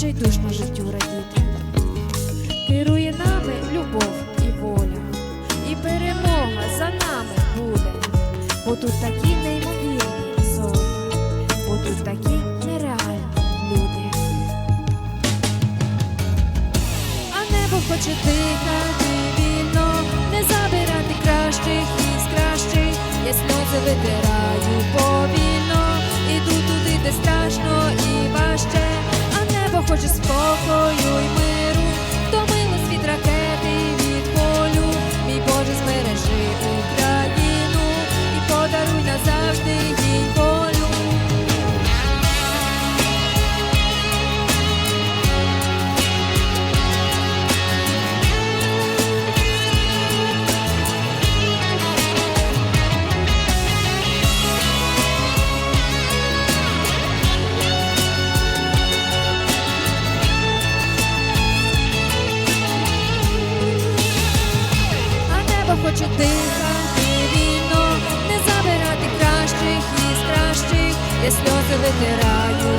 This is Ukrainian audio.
відчайдушно життю радіти, керує нами любов і воля, і перемога за нами буде, бо тут такі неймовірні зорі, бо тут такі нереальні люди. А небо хоче дихати вільно, не забирати кращих і кращих, я сльози витираю повільно, іду туди, де страх. Хоче дихати вільно, не забирати кращих із кращих, я сльози витираю.